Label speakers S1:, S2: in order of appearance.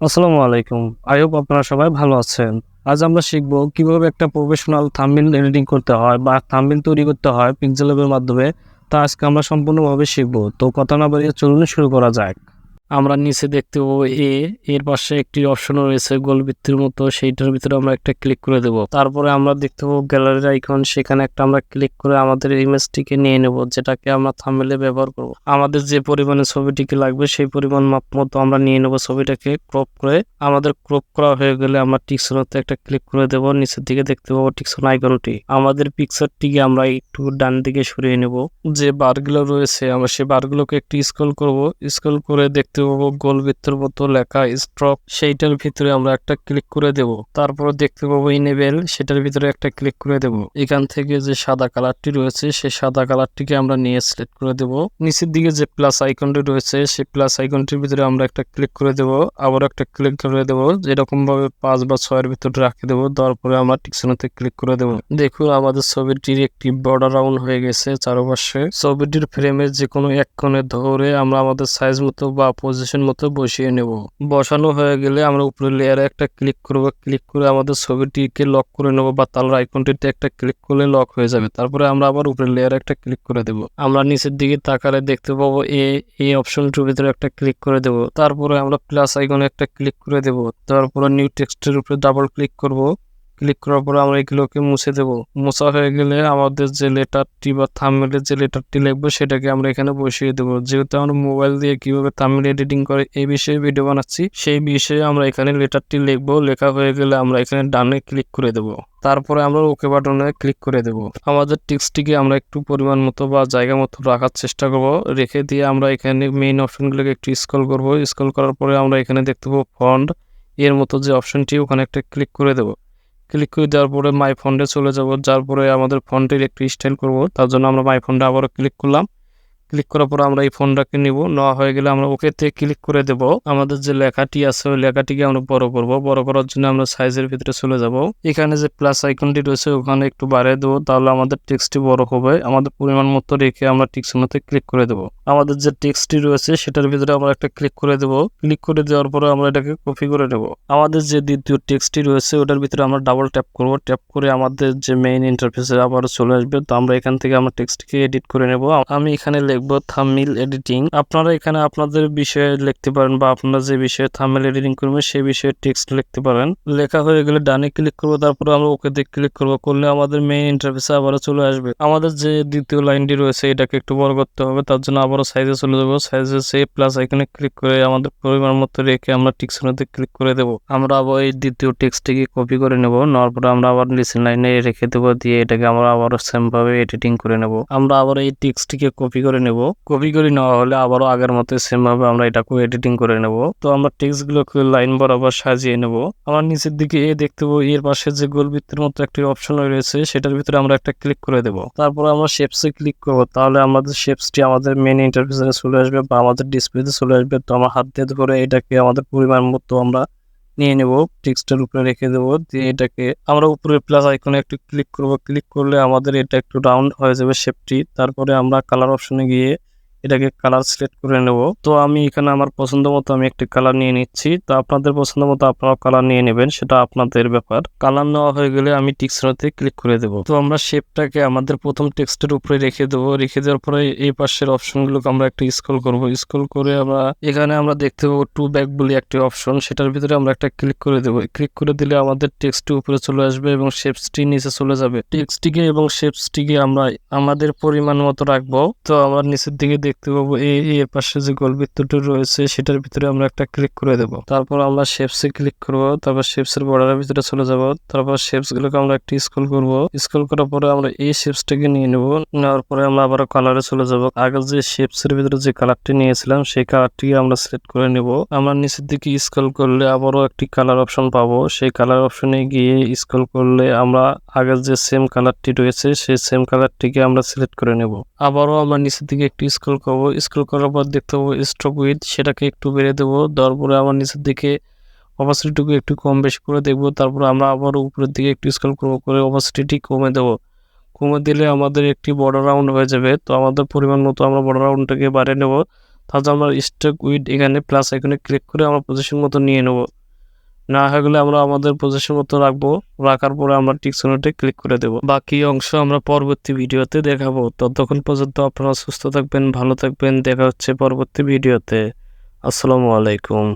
S1: আসসালামু আলাইকুম। হোপ আপনারা সবাই ভালো আছেন। আজ আমরা শিখব কীভাবে একটা প্রফেশনাল থাম্বনেল এডিটিং করতে হয় বা থাম্বনেল তৈরি করতে হয় পিক্সেল ল্যাবের মাধ্যমে। তা আজকে আমরা সম্পূর্ণভাবে শিখব। তো কথা না বাড়িয়ে চলুন শুরু করা যাক। আমরা নিচে দেখতে পাবো এ এর পাশে একটি অপশন রয়েছে গোল বৃত্তির মতো, সেইটার ভিতরে আমরা একটা ক্লিক করে দেব। তারপরে আমরা দেখতে পাবো গ্যালারির আইকন সেখানে একটা আমরা ক্লিক করে আমাদের ইমেজটিকে নিয়ে নেব, যেটাকে আমরা থামেলে ব্যবহার করব। আমাদের যে পরিমাণে ছবিটিকে লাগবে, সেই পরিমাণ মাপ মতো আমরা নিয়ে নেব ছবিটাকে ক্রপ করে। আমাদের ক্রপ করা হয়ে গেলে আমরা টিকসনতে একটা ক্লিক করে দেব, নিচের দিকে দেখতে পাবো টিকসন আইকনটি আমাদের পিকচারটিকে আমরা একটু ডান দিকে সরিয়ে নেব। যে বারগুলো রয়েছে, আমরা সেই বারগুলোকে একটু স্ক্রল করব। স্ক্রল করে দেখতে পাবো গোল বৃত্তের মতো লেখা স্ট্রক সেইটার ভিতরে আমরা একটা ক্লিক করে দেব। তারপর দেখতে পাবো ইনেবেল সেটার ভিতরে একটা ক্লিক করে দেব। এখান থেকে যে সাদা কালারটি রয়েছে, সেই সাদা কালারটিকে আমরা নিয়ে সিলেক্ট করে দেব। নিচের দিকে যে প্লাস আইকনটি রয়েছে, সেই প্লাস আইকনটির ভিতরে আমরা একটা ক্লিক করে দেব। আবার একটা ক্লিক করে দেব যেরকম ভাবে পাঁচ বা ছয়ের ভিতরে রাখে দেবো, তারপরে আমরা টিকশনতে ক্লিক করে দেব। দেখুন, আমাদের ছবিটির একটি বর্ডার রাউন্ড হয়ে গেছে চারপাশে। ছবিটির ফ্রেমের যে কোনো এক কোণে ধরে আমরা আমাদের সাইজ মতো বা পজিশন মতো বসিয়ে নেব। বসানো হয়ে গেলে আমরা উপরে লেয়ারে একটা ক্লিক করব। ক্লিক করে আমাদের ছবিটিকে লক করে নেব বা তালার আইকনটিতে একটা ক্লিক করলে লক হয়ে যাবে। তারপরে আমরা আবার উপরে লেয়ারে একটা ক্লিক করে দেব। আমরা নিচের দিকে তাকালে দেখতে পাবো এ এই অপশনটির ভিতরে একটা ক্লিক করে দেব। তারপরে আমরা প্লাস আইকনে একটা ক্লিক করে দেব। তারপরে নিউ টেক্সটের উপরে ডাবল ক্লিক করব। ক্লিক করার পরে আমরা এগুলোকে মুছে দেব। মোছা হয়ে গেলে আমাদের যে লেটারটি বা থামমেলের যে লেটারটি লিখব সেটাকে আমরা এখানে বসিয়ে দেবো। যেহেতু আমরা মোবাইল দিয়ে কীভাবে থামমেল এডিটিং করে এই বিষয়ে ভিডিও বানাচ্ছি, সেই বিষয়ে আমরা এখানে লেটারটি লিখব। লেখা হয়ে গেলে আমরা এখানে ডানে ক্লিক করে দেব। তারপরে আমরা ওকে বাটনে ক্লিক করে দেব। আমাদের টেক্সটটিকে আমরা একটু পরিমাণ মতো বা জায়গা মতো রাখার চেষ্টা করব। রেখে দিয়ে আমরা এখানে মেইন অপশনগুলোকে একটু স্ক্রল করব। স্ক্রল করার পরে আমরা এখানে দেখতে পাবো ফন্ড এর মতো যে অপশনটি ওখানে একটা ক্লিক করে দেবো। ক্লিক করে দেওয়ার পরে মাই ফন্ডে চলে যাব। যার পরে আমাদের ফন্টের একটু স্টাইল করব। তার জন্য আমরা মাই ফন্ডে আবারও ক্লিক করলাম। ক্লিক করার পর আমরা এই ফোনটাকে নিব। নেওয়া হয়ে গেলে আমরা ওকেতে ক্লিক করে দেব। আমাদের যে লেখাটি আছে, ওই লেখাটিকে আমরা বড় করব। বড় করার জন্য আমরা সাইজের ভিতরে চলে যাব। এখানে যে প্লাস আইকনটি রয়েছে, ওখানে একটু বাড়িয়ে দেবো। তাহলে আমাদের টেক্সটটি বড় হবে। আমাদের পরিমাণ মতো রেখে আমরা টিক্সনোতে ক্লিক করে দেব। আমাদের যে টেক্সটটি রয়েছে, সেটার ভিতরে আমরা একটা ক্লিক করে দেব। ক্লিক করে দেওয়ার পরে আমরা এটাকে কপি করে নেব। আমাদের যে দ্বিতীয় টেক্সটটি রয়েছে, ওটার ভিতরে আমরা ডাবল ট্যাপ করব। ট্যাপ করে আমাদের যে মেইন ইন্টারফেসে আবার চলে আসবে। তো আমরা এখান থেকে আমরা টেক্সটকে এডিট করে নেব। আমি এখানে লিখব থামিল এডিটিং আপনারা এখানে আপনাদের বিষয়ে লিখতে পারেন বা আপনারা যে বিষয়ে থামিল এডিটিং করবেন, সেই বিষয়ে টেক্সট লিখতে পারেন। লেখা হয়ে গেলে ডানে ক্লিক করব, তারপরে আমরা ওকে দিয়ে ক্লিক করব। করলে আমাদের মেইন ইন্টারফেসে আবারও চলে আসবে। আমাদের যে দ্বিতীয় লাইনটি রয়েছে, এটাকে একটু বড় করতে হবে, তার জন্য আবারও সাইজে চলে যাব। সাইজে সে প্লাস এখানে ক্লিক করে আমাদের পরিমাণ মতো রেখে আমরা টিক্সনোতে ক্লিক করে দেবো। আমরা আবার এই দ্বিতীয় টেক্সটটিকে কপি করে নেব, নেওয়ার পরে আমরা আবার লিসেন লাইনে রেখে দেবো, দিয়ে এটাকে আমরা আবার সেম ভাবে এডিটিং করে নেব। আমরা আবার এই টেক্সটটিকে কপি করে নেব। কপি করে নেওয়া হলে আবারও আগের মতো সেম ভাবে আমরা এটাকে এডিটিং করে নেব। তো আমরা টেক্সট গুলোকে লাইন বরাবর সাজিয়ে নেব। আমার নিচের দিকে এ দেখতে পাবো, এর পাশে যে গোলবৃত্তের মতো একটি অপশন রয়েছে, সেটার ভিতরে আমরা একটা ক্লিক করে দেব। তারপর আমরা শেপসে ক্লিক করব। তাহলে আমাদের শেপসটি আমাদের মেন ইন্টারফেসে চলে আসবে বা আমাদের ডিসপ্লেতে চলে আসবে। তো আমার হাত দিয়ে ধরে এটাকে আমাদের পরিমাণ মতো আমরা নিয়ে নেব টেক্সটের উপরে রেখে দেবো, দিয়ে এটাকে আমরা উপরে প্লাস আইকনে একটু ক্লিক করব। ক্লিক করলে আমাদের এটা একটু রাউন্ড হয়ে যাবে শেপটি তারপরে আমরা কালার অপশনে গিয়ে এটাকে কালার সিলেক্ট করে নেব। তো আমি এখানে আমার পছন্দ মতো আমি একটি কালার নিয়ে নিচ্ছি। তো আপনাদের পছন্দ মতো আপনারাও কালার নিয়ে নেবেন, সেটা আপনাদের ব্যাপার। কালার নেওয়া হয়ে গেলে আমি টিক্সনোতে ক্লিক করে দেব। তো আমরা শেপটাকে আমাদের প্রথম টেক্সটের উপরে রেখে দেবো। রেখে দেওয়ার পরে এই পাশের অপশনগুলোকে আমরা একটু স্ক্রল করব। স্ক্রল করে আমরা এখানে আমরা দেখতে পাবো টু ব্যাক বলে একটি অপশন সেটার ভিতরে আমরা একটা ক্লিক করে দেবো। ক্লিক করে দিলে আমাদের টেক্সটটি উপরে চলে আসবে এবং শেপসটি নিচে চলে যাবে। টেক্সটটিকে এবং শেপসটিকে আমরা আমাদের পরিমাণ মতো রাখব। তো আমরা নিচের দিকে দেখতে পাবো এই এর পাশে যে গোলবৃত্তটি রয়েছে, সেটার ভিতরে আমরা একটা ক্লিক করে দেব। তারপর আমরা শেপসে ক্লিক করব, তারপর শেপসের বর্ডারের ভিতরে চলে যাব, তারপর শেপস গুলোকে আমরা একটু স্ক্রল করব। স্ক্রল করার পরে আমরা এই শেপসটাকে নিয়ে নেব, নেওয়ার পরে আমরা আবার কালারে চলে যাব। আগে যে শেপসের ভিতরে যে কালারটি নিয়েছিলাম, সেই কালারটি আমরা সিলেক্ট করে নেব। আমরা নিচের দিকে স্ক্রল করলে আবারও একটি কালার অপশন পাবো। সেই কালার অপশনে গিয়ে স্ক্রল করলে আমরা আগের যে সেম কালারটি রয়েছে, সেই সেম কালারটিকে আমরা সিলেক্ট করে নেব। আবারও আমরা নিচের দিকে একটু স্ক্রল করব। স্ক্রল করার পর দেখতে পাবো স্ট্রোক উইথ সেটাকে একটু বেড়ে দেবো। দেওয়ার পরে আমার নিচের দিকে অপাসিটিটুকু একটু কম বেশি করে দেখব। তারপর আমরা আবার উপরের দিকে একটু স্ক্রল করব করে অপাসিটি কমে দেবো। কমে দিলে আমাদের একটি বড় রাউন্ড হয়ে যাবে। তো আমাদের পরিমাণ মতো আমরা বড় রাউন্ডটাকে বাড়িয়ে নেব। তাহলে আমরা স্টক উইথ এখানে প্লাস এখানে ক্লিক করে আমরা পজিশন মতো নিয়ে নেব। না হয়ে গেলে আমরা আমাদের পজিশন মতো রাখব। রাখার পরে আমরা টিকসনেটে ক্লিক করে দেব। বাকি অংশ আমরা পরবর্তী ভিডিওতে দেখাবো। ততক্ষণ পর্যন্ত আপনারা সুস্থ থাকবেন, ভালো থাকবেন। দেখা হচ্ছে পরবর্তী ভিডিওতে আসসালামু আলাইকুম।